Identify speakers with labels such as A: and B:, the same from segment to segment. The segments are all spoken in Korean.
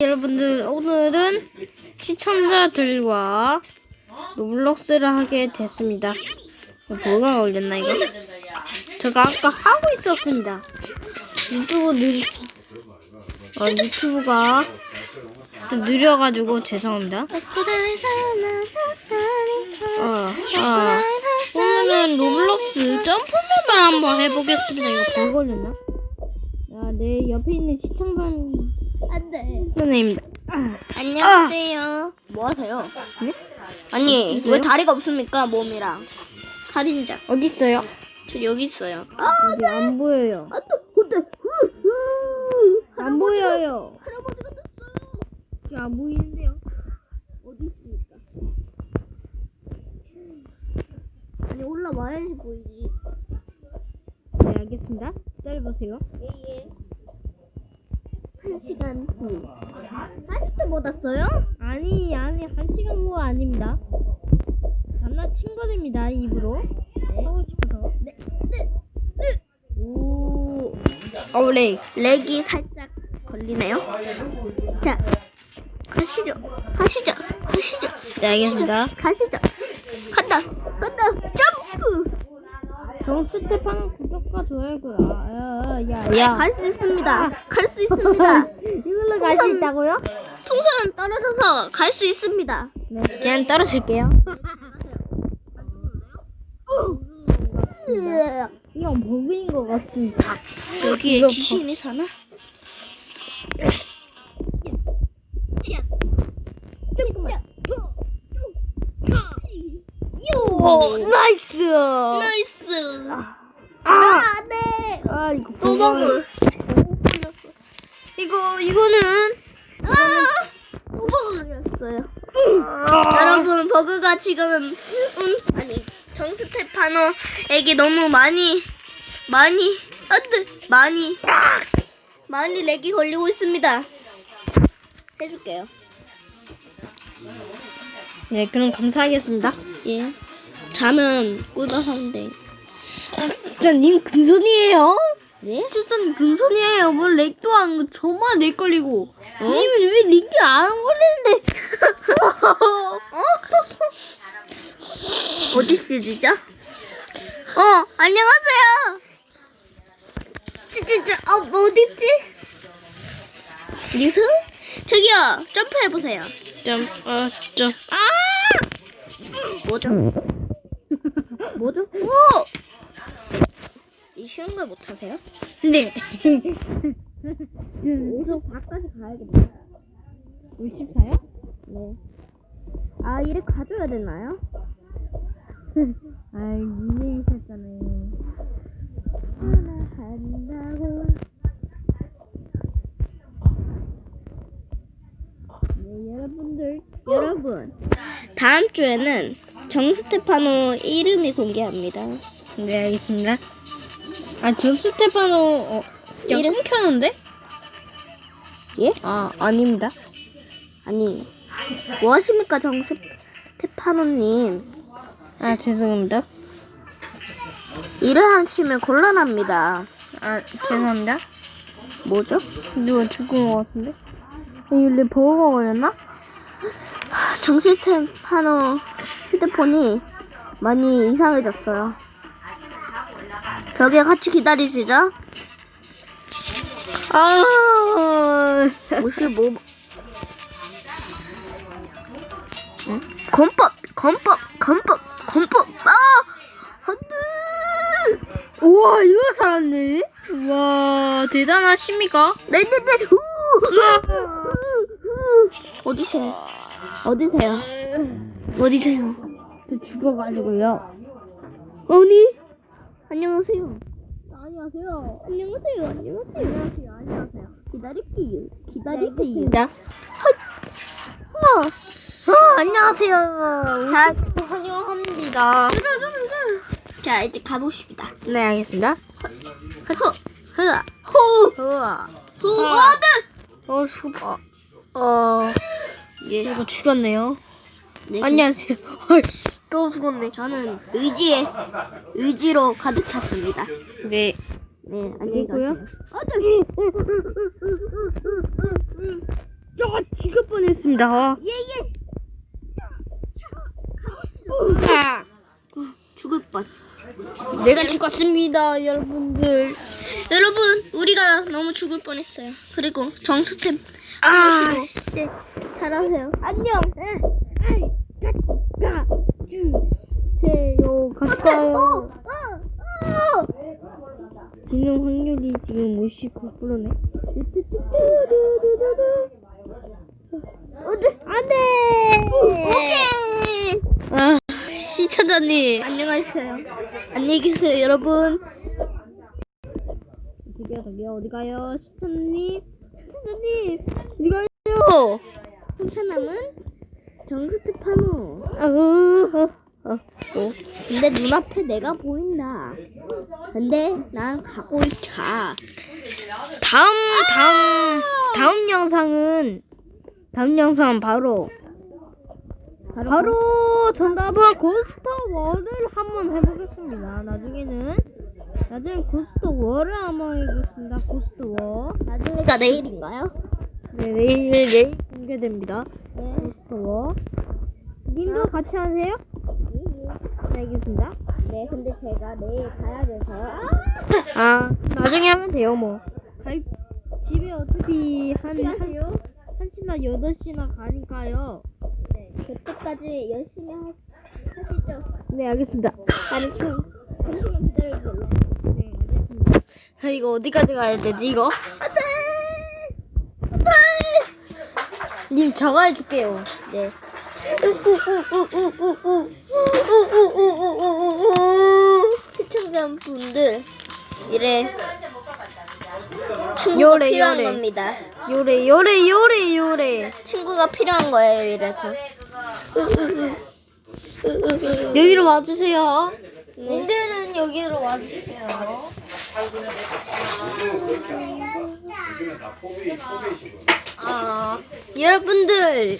A: 여러분들 오늘은 시청자들과 로블록스를 하게 됐습니다. 뭐가 올렸나 이거? 제가 아까 하고 있었습니다. 유튜브 느 어, 유튜브가 좀 느려가지고 죄송합니다. 어, 아, 오늘은 로블록스 점프맵을 한번 해보겠습니다. 이거 뭘 걸렸나? 야, 내 옆에 있는 시청자님
B: 안돼.
A: 선생님입니다.
B: 안녕하세요. 뭐 하세요?
A: 네?
B: 아니
A: 있어요?
B: 왜 다리가 없습니까 몸이랑? 살인자.
A: 어디 있어요?
B: 저 여기 있어요.
A: 어디 안 보여요.
B: 아 근데
A: 안 보여요.
B: 할아버지가 됐어요.
A: 지금 안 보이는데요.
B: 어디 있습니까? 아니 올라와야지 보이지.
A: 네, 알겠습니다. 기다려 보세요.
B: 한 시간 후. 아직도 못 왔어요?
A: 아니, 아니, 한 시간 후가 아닙니다. 장난친 거입니다, 입으로. 하고 싶어서.
B: 네. 네. 네. 오.
A: 어, 네.
B: 렉이 살짝 걸리네요. 자, 가시죠. 가시죠. 가시죠.
A: 네, 알겠습니다.
B: 가시죠. 간다. 간다. 점프.
A: 정 스테판 구독과 좋아요고요. 야, 야, 야.
B: 갈 수 있습니다. 갈 수 있습니다.
A: 이걸로 갈수 있다고요?
B: 풍선 떨어져서 갈 수 있습니다.
A: 네, 그냥 떨어질게요. 이건 버그인 것 같습니다.
B: 여기에 귀신이 사나? 조금만.
A: 오, 나이스!
B: 나이스.
A: 아,
B: 아, 네.
A: 아, 이거.
B: 먹을. 이거 이거는 이거는 또 버그였어요. 여러분 버그가 지금 음, 아니 정스테파노에게 너무 많이 많이 안돼 많이 많이 렉이 걸리고 있습니다. 해줄게요.
A: 네, 그럼 감사하겠습니다.
B: 예. 잠은 꿀밤한데.
A: 진짜 님 근손이에요?
B: 네?
A: 진짜 님 근손이에요. 뭘 렉도 안, 걸- 저만 렉 걸리고. 님은 왜 렉이 안 걸리는데?
B: 어디 쓰지죠? 어 안녕하세요. 찌찌찌 어 어딨지? 리스? 저기요 점프해 보세요.
A: 점, 어, 점.
B: 뭐죠? 뭐죠? 오! 이 쉬운 걸 못하세요?
A: 네.
B: 여기서 밖까지 가야겠네.
A: 54요?
B: 네. 아 이를 가져야 되나요?
A: 아이, 님이 했었잖아요.
B: 하나 한다고. 네 여러분들 여러분 다음 주에는 정스테파노 이름이 공개합니다.
A: 네, 알겠습니다. 아, 지금 스테파노, 어, 야,
B: 이름?
A: 끊겼는데?
B: 예?
A: 아, 아닙니다.
B: 아니 뭐 하십니까 정스테파노님?
A: 아, 죄송합니다.
B: 일을 하시면 곤란합니다.
A: 아, 죄송합니다.
B: 뭐죠?
A: 누가 죽은 것 같은데? 이게 버거가 걸렸나?
B: 정스테파노 휴대폰이 많이 이상해졌어요. 벽에 같이 기다리시죠?
A: 아,
B: 55. 응? 건법, 건법, 건법, 건법. 아, 안돼.
A: 우와, 이거 살았네? 와, 대단하십니까?
B: 네네네. 우. 어디세요? 어디세요? 어디세요?
A: 저 죽어가지고요.
B: 아니. 안녕하세요.
A: 안녕하세요.
B: 안녕하세요. 안녕하세요. 안녕하세요. 안녕하세요. 기다릴게요. 기다리세요.
A: 알겠습니다.
B: 어.
A: 아, 안녕하세요.
B: 자,
A: 환영합니다.
B: 자 이제 가보십니다.
A: 네, 알겠습니다.
B: 허,
A: 흐아,
B: 호,
A: 흐아.
B: 후아드.
A: 어, 슈퍼. 어,
B: 예.
A: 이거 죽였네요.
B: 네,
A: 안녕하세요. 아이씨, 또 죽었네.
B: 저는 의지에 의지로 가득 찼습니다.
A: 네.
B: 네, 안녕히? 가세요. 아, 저기.
A: 저 죽을 뻔했습니다. 아.
B: 예예.
A: 아. 죽을 뻔. 내가 죽었습니다, 여러분들.
B: 여러분 우리가 너무 죽을 뻔했어요. 그리고 정수템
A: 아,
B: 네 잘하세요. 안녕.
A: 주세요. 같이 가요.
B: 어, 어.
A: 지능 확률이 지금 59%네.
B: 안 돼. 오케이.
A: 아, 시청자님.
B: 안녕하세요. 안녕히 계세요, 여러분.
A: 어디 가요? 시청자님. 시청자님, 어디 가요?
B: 혼자남은 정수트 파노.
A: 아, 어, 어, 어.
B: 근데 눈앞에 내가 보인다. 근데 난 가고 있다.
A: 다음, 다음, 다음 영상은, 다음 영상은 바로, 바로 정답은 고스터 월을 한번 해보겠습니다. 나중에는, 나중에 고스터 월을 한번 해보겠습니다. 고스터 월.
B: 나중에가 내일인가요?
A: 네, 내일, 내일 공개됩니다.
B: 네.
A: 고스터 월. 님도 같이 하세요? 네, 알겠습니다.
B: 네, 근데 제가 내일 가야 돼서.
A: 아, 나중에 하면 돼요, 뭐. 갈, 집에 어차피 한,
B: 같이
A: 한,
B: 가세요.
A: 한 시나 여덟 시나 가니까요.
B: 네, 그때까지 열심히 하, 하시죠.
A: 네, 알겠습니다.
B: 나는 좀 잠시만 기다려줄래?
A: 네, 아, 이거 어디까지 가야 되지, 이거? 님, 저거 해줄게요.
B: 네. 시청자 분들 이래 친구가
A: 요래,
B: 필요한
A: 요래.
B: 겁니다.
A: 요래, 요래, 요래, 요래.
B: 친구가 필요한 거예요. 이래서.
A: 여기로 와주세요.
B: 네.
A: 님들은 여기로 와주세요. 아, 여러분들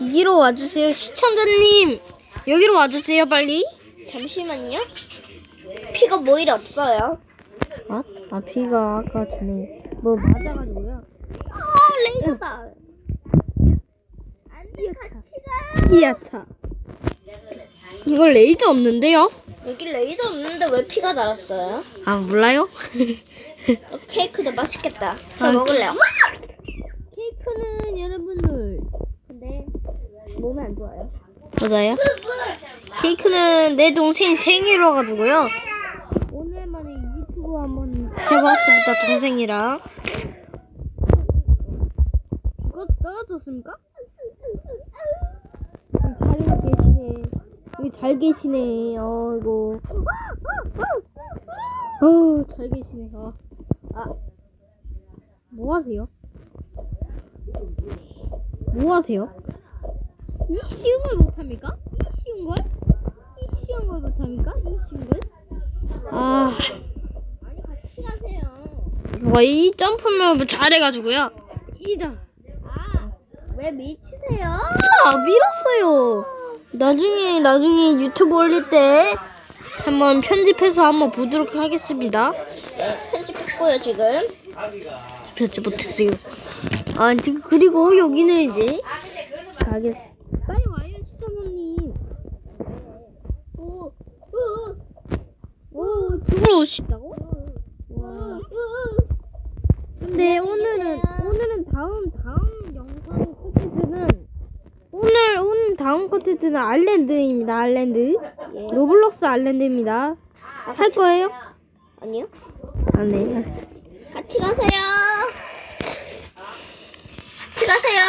A: 여기로 와주세요. 시청자님 여기로 와주세요, 빨리.
B: 잠시만요. 피가 뭐 이리 없어요?
A: 아, 아 피가 아까 전에 뭐 맞아가지고요.
B: 어, 레이더다. 안돼 같이 가.
A: 이야차. 이거 레이저 없는데요?
B: 여기 레이더 없는데 왜 피가 날았어요?
A: 아 몰라요?
B: 어, 케이크도 맛있겠다. 저
A: 아,
B: 먹을래요.
A: 케이크는 여러분들
B: 근데 몸에 안 좋아요.
A: 맞아요? 케이크는 내 동생 생일로 가지고요. 오늘만에 유튜브 한번 해봤습니다, 동생이랑. 이거 떨어졌습니까? 여기 잘 계시네. 어이구. 어, 잘 계시네. 어. 아, 뭐 하세요? 뭐 하세요? 이 쉬운 걸 못합니까? 이 쉬운 걸? 이 쉬운 걸 못합니까? 이 쉬운 걸? 아,
B: 아니 같이 가세요.
A: 와, 이 점프맵을 잘해가지고요. 이다.
B: 아, 왜 미치세요?
A: 아, 밀었어요. 나중에, 나중에 유튜브 올릴 때 한번 편집해서 한번 보도록 하겠습니다.
B: 네, 편집했고요 지금.
A: 편집 못했어요. 아, 지금 그리고 여기는 이제 가겠. 빨리 와요, 시청자님.
B: 오, 오,
A: 오, 죽으러 오신다고? 와. 근데 오늘은 오늘은 다음 다음 영상 오늘 다음 콘텐츠는 알랜드입니다. 알랜드
B: 예.
A: 로블록스 알랜드입니다. 할 거예요?
B: 아니요.
A: 안 네.
B: 같이 가세요. 같이 가세요.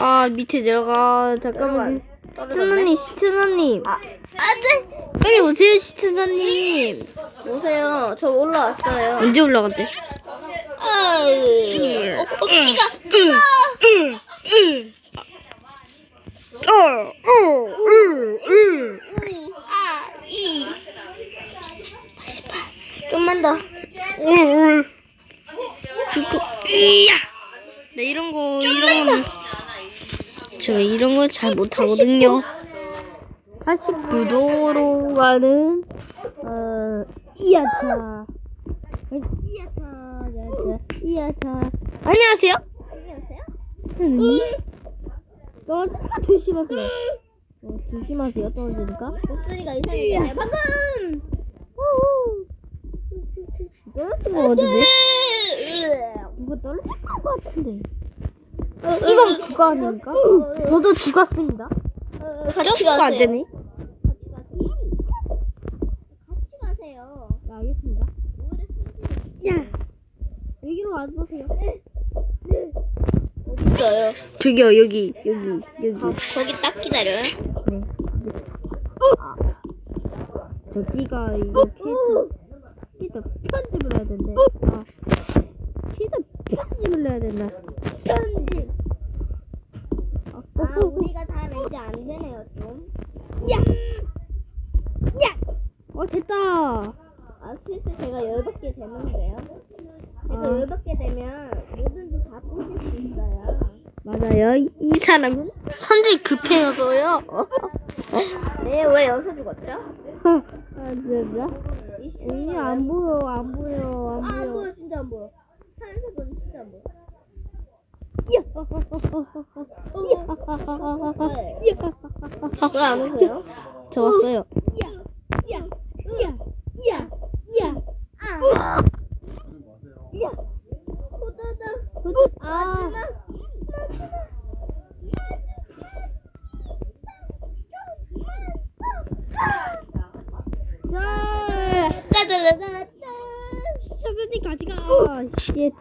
A: 아 밑에 내려가 잠깐만. 시청자님
B: 아, 안돼.
A: 빨리 오세요 시청자님.
B: 오세요. 저 올라왔어요.
A: 언제 올라갔대?
B: 아유, 어, 어, 피가.
A: 응, 응, 응. 어, 어,
B: 아, 봐. 좀만 더.
A: 이야. 네 이런 거 이런 거는 제가 이런 거 잘 못하거든요. 89도로 가는 어 이야차 이야차 이야차 이야차 안녕하세요. 치트는님 떨어지니까 조심하세요. 어, 조심하세요. 떨어지니까.
B: 목소리가 이상해요. 방금.
A: 우후. 떨어진 거 같은데? 누가 떨어진 거 같은데? 이건 그거 아닙니까? 저도 죽었습니다.
B: 같이
A: 점프가 안
B: 가세요.
A: 되네.
B: 같이 가세요.
A: 네, 알겠습니다. 야, 여기로 와보세요.
B: 있어요.
A: 저기요, 여기, 여기, 여기.
B: 거기 딱 기다려요.
A: 네. 아, 저기가 이거 캐스 편집을 해야 된대. 아, 캐스 편집을 해야 된다.
B: 편집.
A: 아,
B: 아, 우리가 다 이제 안 되네요, 좀.
A: 어, 됐다.
B: 아, 슬슬 제가 열받게 되는데요. 제가
A: 아.
B: 열받게 되면 뭐든지 다 부실 수 있어요.
A: 맞아요. 이, 이 사람은 선질 급해서요.
B: 네, 왜 여기서 죽었죠?
A: 아, 진짜?
B: 이
A: 여기 안 보여, 안 보여, 안
B: 아, 안
A: 보여.
B: 보여, 진짜 안 보여. 하얀색은 진짜 안 보여. 왜안 오세요?
A: 저 왔어요.
B: 야, 야, 야, 야, 아, 야, 호두두,
A: 아, 자,
B: 따다다다다.
A: 선생님 가지가. 아, 쉣.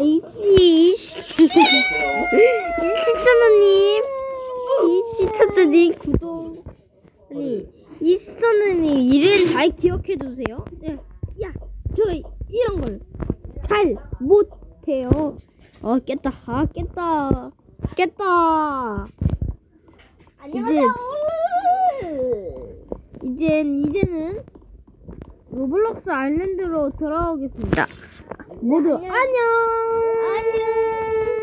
A: 이씨, 이씨. 이시천원님. 이시천원님 구독. 아니, 이시천원님 이름 잘 기억해 두세요. 네. 야, 저 이런 걸 잘 못 해요. 어, 깼다. 아, 깼다. 깼다.
B: 안녕하세요.
A: 이젠 이제는 로블록스 아일랜드로 돌아오겠습니다. 모두 안녕.
B: 안녕.